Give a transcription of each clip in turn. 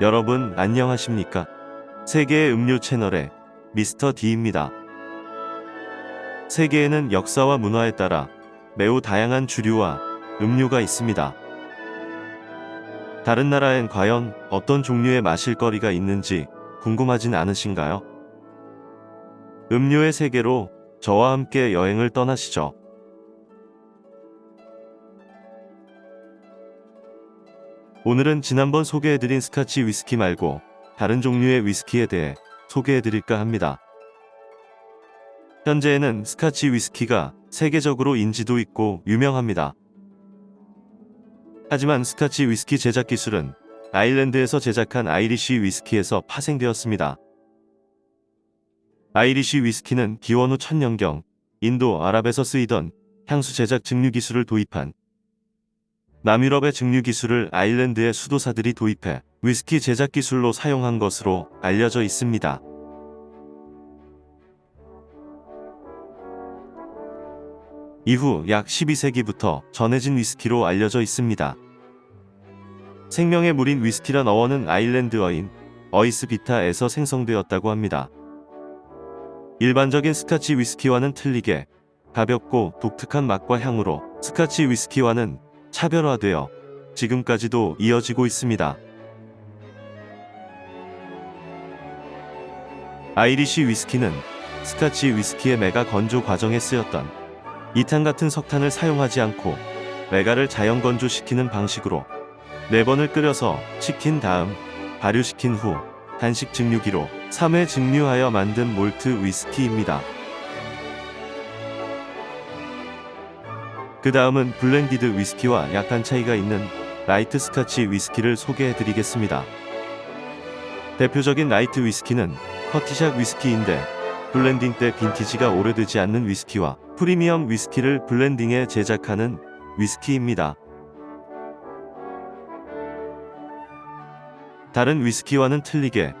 여러분 안녕하십니까? 세계의 음료 채널의 미스터 D입니다. 세계에는 역사와 문화에 따라 매우 다양한 주류와 음료가 있습니다. 다른 나라엔 과연 어떤 종류의 마실거리가 있는지 궁금하진 않으신가요? 음료의 세계로 저와 함께 여행을 떠나시죠. 오늘은 지난번 소개해드린 스카치 위스키 말고 다른 종류의 위스키에 대해 소개해드릴까 합니다. 현재에는 스카치 위스키가 세계적으로 인지도 있고 유명합니다. 하지만 스카치 위스키 제작 기술은 아일랜드에서 제작한 아이리쉬 위스키에서 파생되었습니다. 아이리쉬 위스키는 기원 후 천년경 인도 아랍에서 쓰이던 향수 제작 증류 기술을 도입한 남유럽의 증류 기술을 아일랜드의 수도사들이 도입해 위스키 제작 기술로 사용한 것으로 알려져 있습니다. 이후 약 12세기부터 전해진 위스키로 알려져 있습니다. 생명의 물인 위스키란 어원은 아일랜드어인 어이스 비타에서 생성되었다고 합니다. 일반적인 스카치 위스키와는 틀리게 가볍고 독특한 맛과 향으로 스카치 위스키와는 차별화되어 지금까지도 이어지고 있습니다. 아이리쉬 위스키는 스카치 위스키의 메가 건조 과정에 쓰였던 이탄 같은 석탄을 사용하지 않고 메가를 자연 건조시키는 방식으로 4번을 끓여서 식힌 다음 발효시킨 후 단식 증류기로 3회 증류하여 만든 몰트 위스키입니다. 그 다음은 블렌디드 위스키와 약간 차이가 있는 라이트 스카치 위스키를 소개해 드리겠습니다. 대표적인 라이트 위스키는 커티샥 위스키인데 블렌딩 때 빈티지가 오래되지 않는 위스키와 프리미엄 위스키를 블렌딩해 제작하는 위스키입니다. 다른 위스키와는 틀리게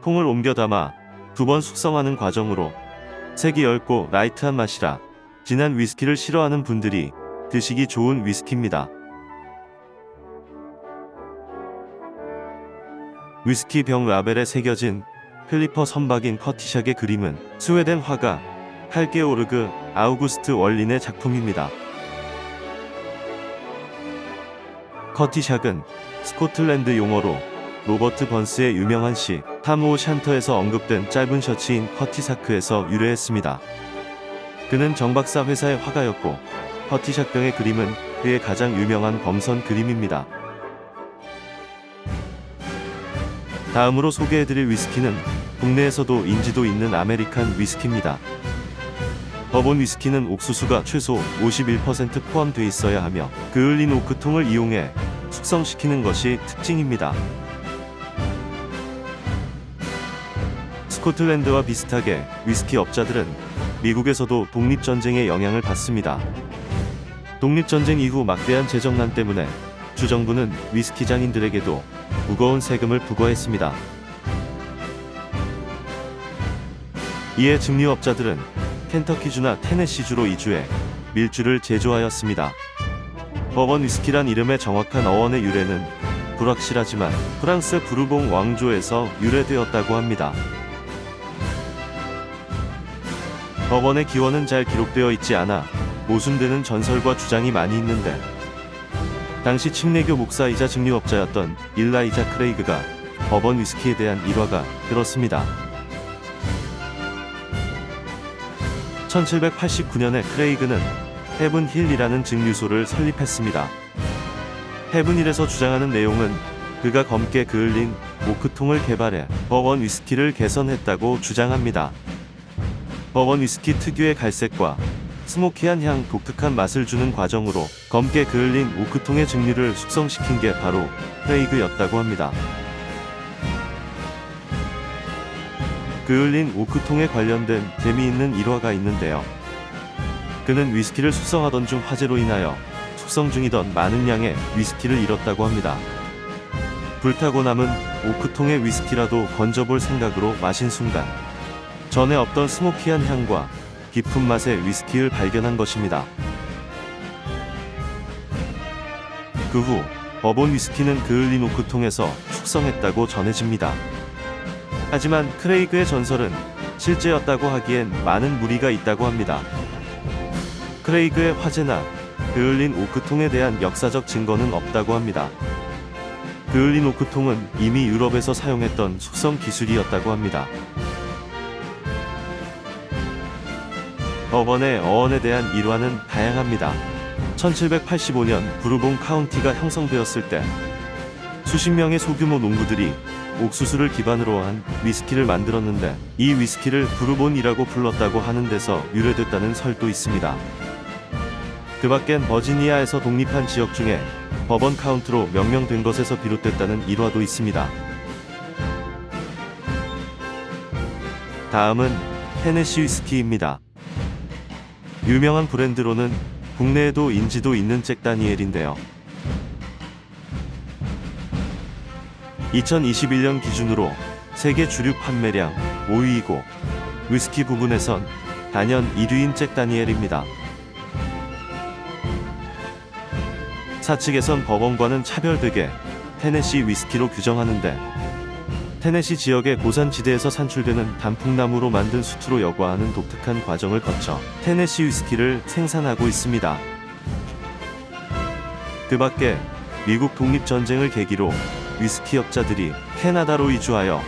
통을 옮겨 담아 두 번 숙성하는 과정으로 색이 엷고 라이트한 맛이라 진한 위스키를 싫어하는 분들이 드시기 좋은 위스키입니다. 위스키 병 라벨에 새겨진 필리퍼 선박인 커티샥의 그림은 스웨덴 화가 할게오르그 아우구스트 월린의 작품입니다. 커티샥은 스코틀랜드 용어로 로버트 번스의 유명한 시 탐오 샨터에서 언급된 짧은 셔츠인 커티사크에서 유래했습니다. 그는 정박사 회사의 화가였고 커티샥 병의 그림은 그의 가장 유명한 범선 그림입니다. 다음으로 소개해드릴 위스키는 국내에서도 인지도 있는 아메리칸 위스키입니다. 버본 위스키는 옥수수가 최소 51% 포함되어 있어야 하며 그을린 오크통을 이용해 숙성시키는 것이 특징입니다. 스코틀랜드와 비슷하게 위스키 업자들은 미국에서도 독립전쟁의 영향을 받습니다. 독립전쟁 이후 막대한 재정난 때문에 주정부는 위스키 장인들에게도 무거운 세금을 부과했습니다. 이에 증류업자들은 켄터키주나 테네시주로 이주해 밀주를 제조하였습니다. 버번 위스키란 이름의 정확한 어원의 유래는 불확실하지만 프랑스 부르봉 왕조에서 유래되었다고 합니다. 버번의 기원은 잘 기록되어 있지 않아 모순되는 전설과 주장이 많이 있는데 당시 침례교 목사이자 증류업자였던 일라이자 크레이그가 버번 위스키에 대한 일화가 들었습니다. 1789년에 크레이그는 헤븐 힐이라는 증류소를 설립했습니다. 헤븐 힐에서 주장하는 내용은 그가 검게 그을린 오크통을 개발해 버번 위스키를 개선했다고 주장합니다. 버번 위스키 특유의 갈색과 스모키한 향 독특한 맛을 주는 과정으로 검게 그을린 오크통의 증류를 숙성시킨 게 바로 크레이그였다고 합니다. 그을린 오크통에 관련된 재미있는 일화가 있는데요. 그는 위스키를 숙성하던 중 화재로 인하여 숙성 중이던 많은 양의 위스키를 잃었다고 합니다. 불타고 남은 오크통의 위스키라도 건져볼 생각으로 마신 순간 전에 없던 스모키한 향과 깊은 맛의 위스키를 발견한 것입니다. 그 후 버본 위스키는 그을린 오크통에서 숙성했다고 전해집니다. 하지만 크레이그의 전설은 실제였다고 하기엔 많은 무리가 있다고 합니다. 크레이그의 화재나 그을린 오크통에 대한 역사적 증거는 없다고 합니다. 그을린 오크통은 이미 유럽에서 사용했던 숙성 기술이었다고 합니다. 버번의 어원에 대한 일화는 다양합니다. 1785년 부르봉 카운티가 형성되었을 때 수십 명의 소규모 농부들이 옥수수를 기반으로 한 위스키를 만들었는데 이 위스키를 부르본이라고 불렀다고 하는 데서 유래됐다는 설도 있습니다. 그 밖엔 버지니아에서 독립한 지역 중에 버번 카운트로 명명된 것에서 비롯됐다는 일화도 있습니다. 다음은 테네시 위스키입니다. 유명한 브랜드로는 국내에도 인지도 있는 잭 다니엘인데요. 2021년 기준으로 세계 주류 판매량 5위이고 위스키 부분에선 단연 1위인 잭 다니엘입니다. 사측에선 버번과는 차별되게 테네시 위스키로 규정하는데 테네시 지역의 고산지대에서 산출되는 단풍나무로 만든 수트로 여과하는 독특한 과정을 거쳐 테네시 위스키를 생산하고 있습니다. 그 밖에 미국 독립전쟁을 계기로 위스키 업자들이 캐나다로 이주하여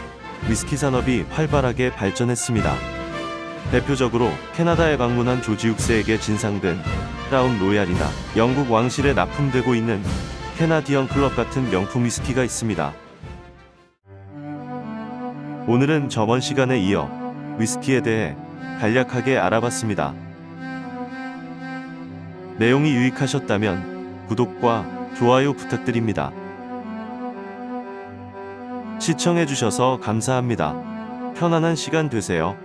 위스키 산업이 활발하게 발전했습니다. 대표적으로 캐나다에 방문한 조지 육세에게 진상된 크라운 로얄이나 영국 왕실에 납품되고 있는 캐나디언 클럽 같은 명품 위스키가 있습니다. 오늘은 저번 시간에 이어 위스키에 대해 간략하게 알아봤습니다. 내용이 유익하셨다면 구독과 좋아요 부탁드립니다. 시청해주셔서 감사합니다. 편안한 시간 되세요.